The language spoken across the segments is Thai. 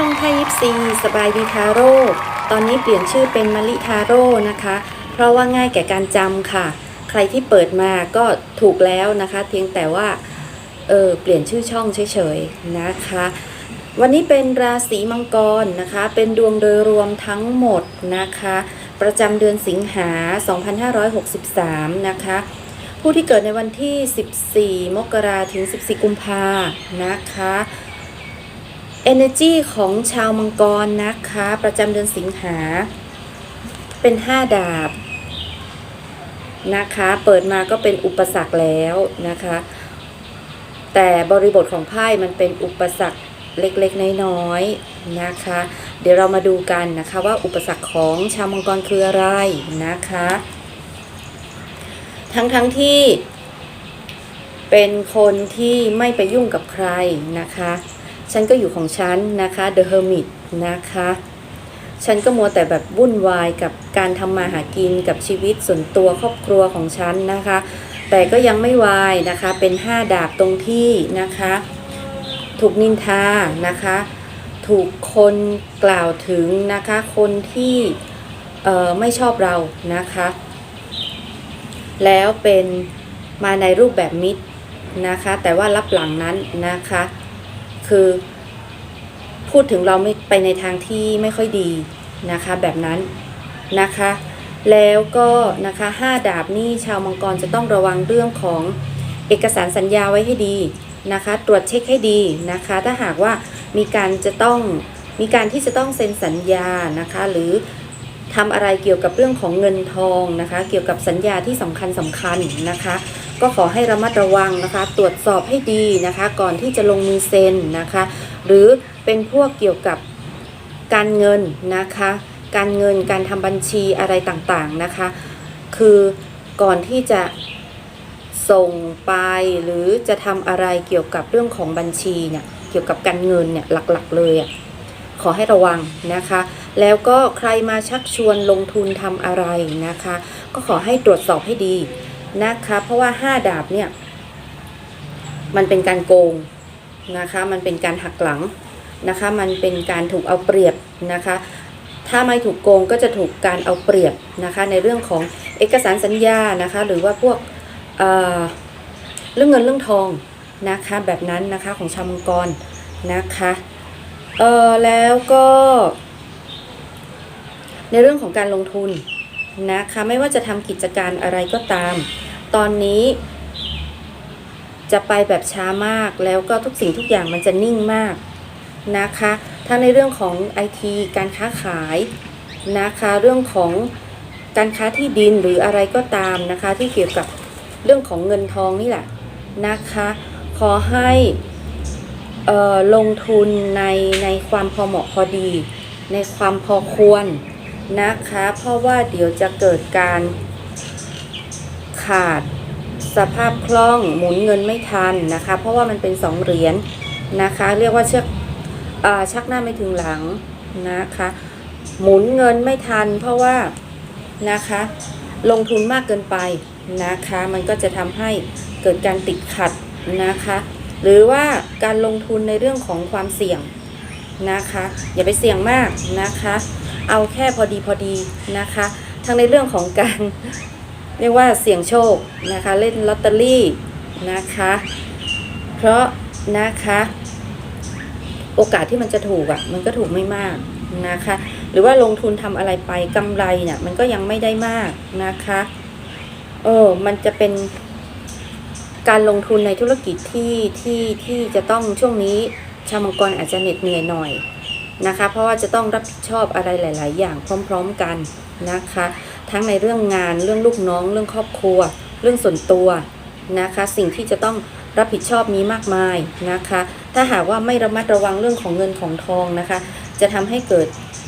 ดีค่ะช่องไทยยิปซีสบายดีทาโร่ตอนนี้เปลี่ยนชื่อเป็นมะลิทาโร่นะคะ เพราะว่าง่ายแก่การจำค่ะ ใครที่เปิดมาก็ถูกแล้วนะคะ เพียงแต่ว่าเออเปลี่ยนชื่อช่องเฉยๆนะคะ วันนี้เป็นราศีมังกรนะคะ เป็นดวงโดยรวมทั้งหมดนะคะ ประจำเดือนสิงหา 2563 นะคะ ผู้ที่เกิดในวันที่ 14 มกราถึง 14 กุมภานะคะ Energy ของชาวมังกรนะคะ ประจำเดือนสิงหา เป็น5ดาบนะคะ เปิดมาก็เป็นอุปสรรคแล้วนะคะ แต่บริบทของไพ่มันเป็นอุปสรรคเล็กๆ น้อยๆนะคะ เดี๋ยวเรามาดูกันนะคะว่าอุปสรรคของชาวมังกรคืออะไรนะคะ ทั้งทั้งๆที่เป็นคนที่ไม่ไปยุ่งกับใครนะคะ ฉันก็อยู่ของฉันนะคะ The Hermit นะคะ ฉันก็มัวแต่แบบวุ่นวายกับการทำมาหากินกับชีวิตส่วนตัวครอบครัวของฉันนะคะ แต่ก็ยังไม่วายนะคะ เป็น5ดาบตรงที่นะคะ ถูกนินทานะคะ ถูกคนกล่าวถึงนะคะ คนที่ไม่ชอบเรานะคะ แล้วเป็นมาในรูปแบบมิตรนะคะ แต่ว่ารับหลังนั้นนะคะ คือ พูดถึงเราไม่ไปในทางที่ไม่ค่อยดีนะคะแบบนั้นนะคะ แล้วก็นะคะห้าดาบนี่ชาวมังกรจะต้องระวังเรื่องของเอกสารสัญญาไว้ให้ดีนะคะ ตรวจเช็คให้ดีนะคะ ถ้าหากว่ามีการจะต้องมีการที่จะต้องเซ็นสัญญานะคะ หรือทำอะไรเกี่ยวกับเรื่องของเงินทองนะคะ เกี่ยวกับสัญญาที่สำคัญสำคัญนะคะ ก็ขอให้ระมัดระวังนะคะ ตรวจสอบให้ดีนะคะ ก่อนที่จะลงมือเซ็นนะคะ หรือเป็นพวกเกี่ยวกับการเงินนะคะ การเงินการทำบัญชีอะไรต่างๆนะคะ คือก่อนที่จะส่งไปหรือจะทำอะไรเกี่ยวกับเรื่องของบัญชีเนี่ยเกี่ยวกับการเงินเนี่ยหลักๆเลยอะขอให้ระวังนะคะ แล้วก็ใครมาชักชวนลงทุนทำอะไรนะคะ ก็ขอให้ตรวจสอบให้ดี นะคะ เพราะว่า5ดาบเนี่ย มันเป็นการโกงนะคะ มันเป็นการหักหลังนะคะ มันเป็นการถูกเอาเปรียบนะคะ ถ้าไม่ถูกโกงก็จะถูกการเอาเปรียบนะคะ ในเรื่องของเอกสารสัญญานะคะ หรือว่าพวกเเรื่องเงินเรื่องทองนะคะแบบนั้นนะคะของชาวมังกรนะคะเออแล้วก็ ในเรื่องของการลงทุนนะคะ ไม่ว่าจะทำกิจการอะไรก็ตาม ตอนนี้จะไปแบบช้ามากแล้วก็ทุกสิ่งทุกอย่างมันจะนิ่งมากนะคะทั้งในเรื่องของไอทีการค้าขายนะคะเรื่องของการค้าที่ดินหรืออะไรก็ตามนะคะที่เกี่ยวกับเรื่องของเงินทองนี่แหละนะคะขอให้ลงทุนในในความพอเหมาะพอดี ในความพอควรนะคะเพราะว่าเดี๋ยวจะเกิดการ ขาด สภาพคล่องหมุนเงินไม่ทันนะคะ เพราะว่ามันเป็นสองเหรียญนะคะ เรียกว่าเชือกอชักหน้าไม่ถึงหลังนะคะ หมุนเงินไม่ทัน เพราะว่านะคะ ลงทุนมากเกินไปนะคะ มันก็จะทำให้เกิดการติดขัดนะคะ หรือว่าการลงทุนในเรื่องของความเสี่ยงนะคะ อย่าไปเสี่ยงมากนะคะ เอาแค่พอดีพอดีนะคะ ทั้งในเรื่องของการ เรียกว่าเสี่ยงโชคนะคะ เล่นลอตเตอรี่นะคะ เพราะนะคะ โอกาสที่มันจะถูกอะ่ะ มันก็ถูกไม่มากนะคะ หรือว่าลงทุนทำอะไรไปกำไรเนี่ยมันก็ยังไม่ได้มากนะคะเออมันจะเป็นการลงทุนในธุรกิจที่ที่ที่จะต้องช่วงนี้ชาวมังกรอาจจะเหน็ดเหนื่อยหน่อยนะคะ เพราะว่าจะต้องรับผิดชอบอะไรหลาย ๆ อย่างพร้อม ๆ กันนะคะ ทั้งในเรื่องงานเรื่องลูกน้อง เรื่องครอบครัว เรื่องส่วนตัวนะคะ สิ่งที่จะต้องรับผิดชอบมีมากมายนะคะ ถ้าหากว่าไม่ระมัดระวังเรื่องของเงินของทองนะคะ จะทำให้เกิด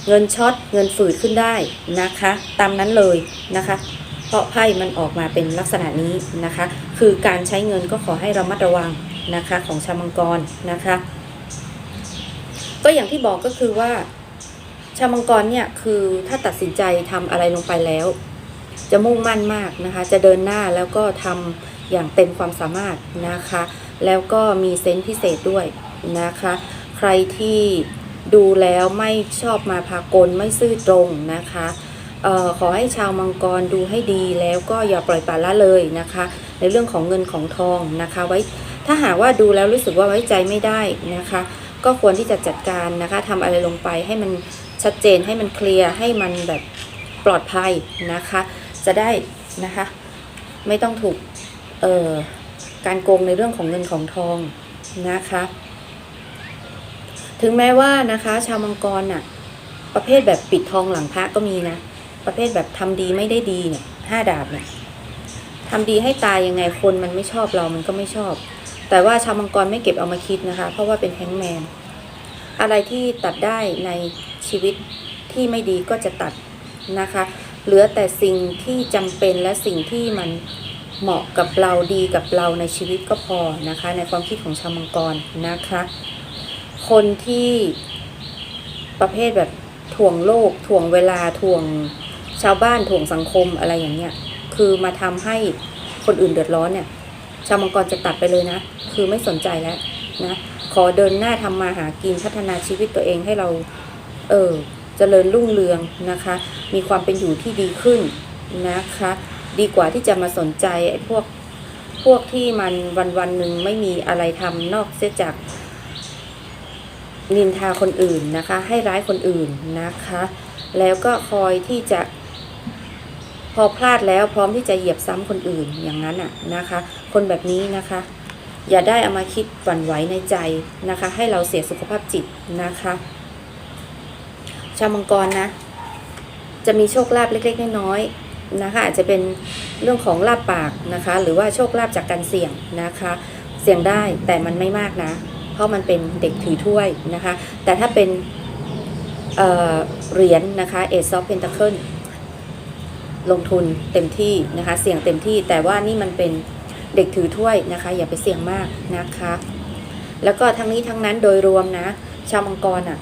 เงินช็อตเงินฝืดขึ้นได้นะคะ ตามนั้นเลยนะคะเพราะไพ่มันออกมาเป็นลักษณะนี้นะคะ คือการใช้เงินก็ขอให้ระมัดระวังนะคะของชาวมังกรนะคะ ก็อย่างที่บอกก็คือว่า ชาวมังกรเนี่ยคือถ้าตัดสินใจทำอะไรลงไปแล้ว จะมุ่งมั่นมากนะคะ จะเดินหน้าแล้วก็ทำอย่างเต็มความสามารถนะคะ แล้วก็มีเซนส์พิเศษด้วยนะคะ ใครที่ดูแล้วไม่ชอบมาพากลไม่ซื่อตรงนะคะออขอให้ชาวมังกรดูให้ดีแล้วก็อย่าปล่อยปละละเลยนะคะ ในเรื่องของเงินของทองนะคะ ไว้ถ้าหากว่าดูแล้วรู้สึกว่าไว้ใจไม่ได้นะคะ ก็ควรที่จะจัดการนะคะทำอะไรลงไปให้มัน ชัดเจนให้มันเคลียร์ให้มันแบบปลอดภัยนะคะ จะได้นะคะ ไม่ต้องถูกเอ่อการโกงในเรื่องของเงินของทองนะคะ ถึงแม้ว่านะคะชาวมังกรน่ะประเภทแบบปิดทองหลังพระก็มีนะ ประเภทแบบทำดีไม่ได้ดีเนี่ยห้าดาบเนี่ยทำดีให้ตายยังไงคนมันไม่ชอบเรามันก็ไม่ชอบ แต่ว่าชาวมังกรไม่เก็บเอามาคิดนะคะ เพราะว่าเป็นแฮงแมนอะไรที่ตัดได้ใน ชีวิตที่ไม่ดีก็จะตัดนะคะ เหลือแต่สิ่งที่จำเป็นและสิ่งที่มันเหมาะกับเราดีกับเราในชีวิตก็พอนะคะ ในความคิดของชาวมังกรนะคะ คนที่ประเภทแบบถ่วงโลกถ่วงเวลาถ่วงชาวบ้านถ่วงสังคมอะไรอย่างเงี้ยคือมาทำให้คนอื่นเดือดร้อนเนี่ย ชาวมังกรจะตัดไปเลยนะ คือไม่สนใจแล้วนะ ขอเดินหน้าทำมาหากินพัฒนาชีวิตตัวเองให้เรา เออเจริญรุ่งเรืองนะคะ มีความเป็นอยู่ที่ดีขึ้นนะคะ ดีกว่าที่จะมาสนใจไอ้พวกพวกที่มันวันวันหนึ่งไม่มีอะไรทำนอกเสียจากนินทาคนอื่นนะคะ ให้ร้ายคนอื่นนะคะ แล้วก็คอยที่จะพอพลาดแล้วพร้อมที่จะเหยียบซ้ำคนอื่นอย่างนั้นอะนะคะ คนแบบนี้นะคะ อย่าได้เอามาคิดหวั่นไหวในใจนะคะ ให้เราเสียสุขภาพจิตนะคะ ชาวมังกรนะ จะมีโชคลาภเล็กๆน้อยๆนะคะ อาจจะเป็นเรื่องของลาบปากนะคะ หรือว่าโชคลาภจากการเสี่ยงนะคะ เสี่ยงได้แต่มันไม่มากนะ เพราะมันเป็นเด็กถือถ้วยนะคะ แต่ถ้าเป็นเเหรียญนะคะ Ace of Pentacle ลลงทุนเต็มที่นะคะ เสี่ยงเต็มที่แต่ว่านี่มันเป็นเด็กถือถ้วยนะคะ อย่าไปเสี่ยงมากนะคะ แล้วก็ทั้งนี้ทั้งนั้นโดยรวมนะ ชาวมังกรอะ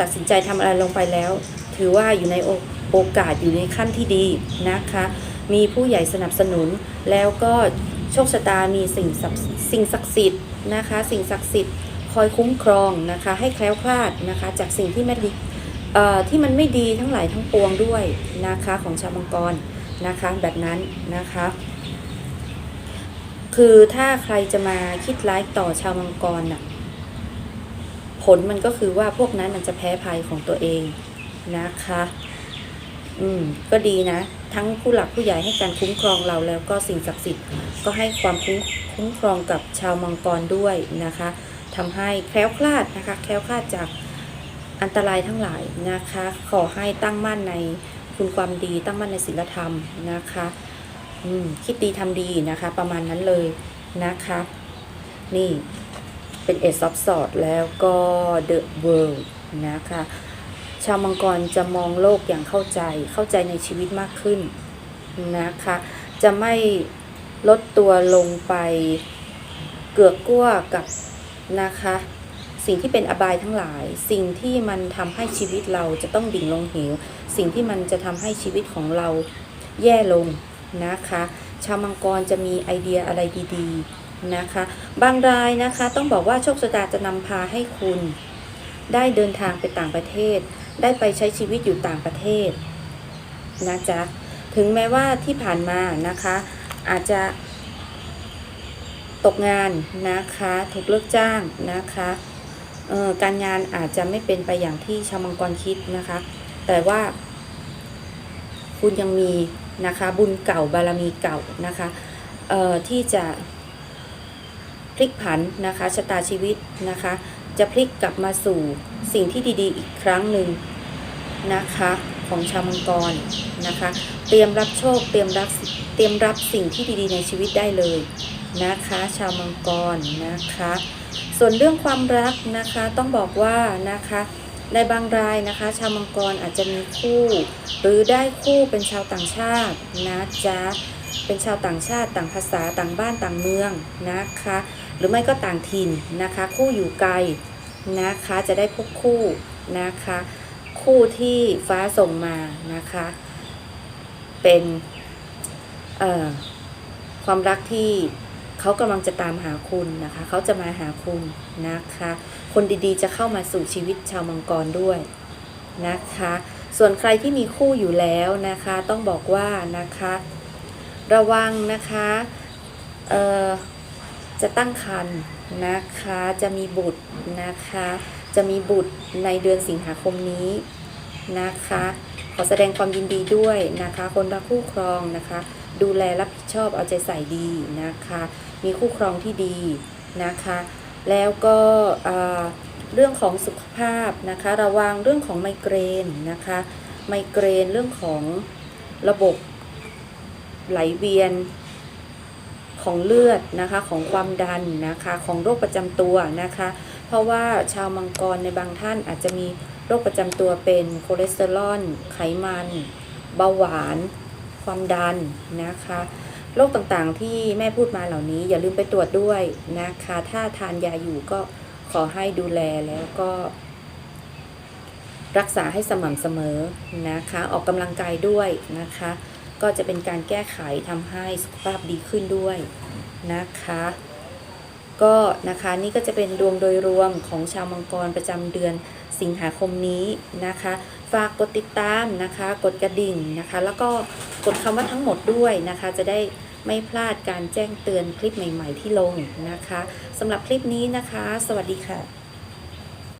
ตัดสินใจทำอะไรลงไปแล้ว ถือว่าอยู่ในโอโอกาสอยู่ในขั้นที่ดีนะคะ มีผู้ใหญ่สนับสนุน แล้วก็โชคชะตามีสิ่งสิ่งศักดิ์สิทธิ์นะคะ สิ่งศักดิ์สิทธิ์คอยคุ้มครองนะคะ ให้แคล้วคลาดนะคะ จากสิ่งที่ไม่ดีที่มันไม่ดีทั้งหลายทั้งปวงด้วยนะคะของชาวมังกรนะคะแบบนั้นนะคะคือถ้าใครจะมาคิดร้ายต่อชาวมังกรน่ะ ผลมันก็คือว่าพวกนั้นมันจะแพ้ภัยของตัวเองนะคะ อืม ก็ดีนะ ทั้งผู้หลักผู้ใหญ่ให้การคุ้มครองเราแล้วก็สิ่งศักดิ์สิทธิ์ก็ให้ความคุ้มคุ้มครองกับชาวมังกรด้วยนะคะทำให้แคล้วคลาดนะคะ แคล้วคลาดจากอันตรายทั้งหลายนะคะ ขอให้ตั้งมั่นในคุณความดีตั้งมั่นในศีลธรรมนะคะ อืม คิดดีทำดีนะคะ ประมาณนั้นเลยนะคะ นี่ เป็นเอซอฟสอดแล้วก็ The World นะคะ ชาวมังกรจะมองโลกอย่างเข้าใจ เข้าใจในชีวิตมากขึ้นนะคะ จะไม่ลดตัวลงไปเกือกกลั้วกับนะคะ สิ่งที่เป็นอบายทั้งหลาย สิ่งที่มันทำให้ชีวิตเราจะต้องดิ่งลงเหว สิ่งที่มันจะทำให้ชีวิตของเราแย่ลงนะคะ ชาวมังกรจะมีไอเดียอะไรดี ๆ นะคะ บางรายนะคะต้องบอกว่าโชคชะตาจะนำพาให้คุณ ได้เดินทางไปต่างประเทศ ได้ไปใช้ชีวิตอยู่ต่างประเทศนะจ๊ะถึงแม้ว่าที่ผ่านมานะคะ อาจจะตกงานนะคะถูกเลิกจ้างนะคะออการงานอาจจะไม่เป็นไปอย่างที่ชาวมังกรคิดนะคะ แต่ว่า คุณยังมีนะคะบุญเก่าบารมีเก่านะคะออที่จะ พลิกผันนะคะชะตาชีวิตนะคะ จะพลิกกลับมาสู่สิ่งที่ดีๆ อีกครั้งหนึ่งนะคะของชาวมังกรนะคะ เตรียมรับโชคเตรียมรับเตรียมรับสิ่งที่ดีๆ ในชีวิตได้เลยนะคะ ชาวมังกรนะคะ ส่วนเรื่องความรักนะคะต้องบอกว่านะคะในบางรายนะคะ ชาวมังกรอาจจะมีคู่ หรือได้คู่เป็นชาวต่างชาตินะจ๊ะ เป็นชาวต่างชาติต่างภาษาต่างบ้านต่างเมืองนะคะ หรือไม่ก็ต่างถิ่นนะคะ คู่อยู่ไกลนะคะจะได้พบคู่นะคะ คู่ที่ฟ้าส่งมานะคะ เป็นความรักที่เขากำลังจะตามหาคุณนะคะ เขาจะมาหาคุณนะคะ คนดีๆ จะเข้ามาสู่ชีวิตชาวมังกรด้วยนะคะ ส่วนใครที่มีคู่อยู่แล้วนะคะ ต้องบอกว่านะคะ ระวังนะคะเอ่อจะตั้งครรภ์นะคะ จะมีบุตรนะคะ จะมีบุตรในเดือนสิงหาคมนี้นะคะ ขอแสดงความยินดีด้วยนะคะ คนรักคู่ครองนะคะ ดูแลรับผิดชอบเอาใจใส่ดีนะคะ มีคู่ครองที่ดีนะคะ แล้วก็เรื่องของสุขภาพนะคะ ระวังเรื่องของไมเกรนนะคะ ไมเกรนเรื่องของระบบ ไหลเวียนของเลือดนะคะของความดันนะคะของโรคประจำตัวนะคะ เพราะว่าชาวมังกรในบางท่านอาจจะมีโรคประจำตัวเป็นคอเลสเตอรอลไขมัน เบาหวาน ความดันนะคะโรคต่างๆที่แม่พูดมาเหล่านี้ อย่าลืมไปตรวจด้วยนะคะ ถ้าทานยาอยู่ก็ขอให้ดูแลแล้วก็ รักษาให้สม่ำเสมอนะคะ ออกกำลังกายด้วยนะคะ ก็จะเป็นการแก้ไขทำให้สุขภาพดีขึ้นด้วยนะคะ ก็นะคะนี่ก็จะเป็นดวงโดยรวมของชาวมังกรประจำเดือนสิงหาคมนี้นะคะ ฝากกดติดตามนะคะ กดกระดิ่งนะคะ แล้วก็กดคำว่าทั้งหมดด้วยนะคะ จะได้ไม่พลาดการแจ้งเตือนคลิปใหม่ ๆ ที่ลงนะคะสำหรับคลิปนี้นะคะ สวัสดีค่ะ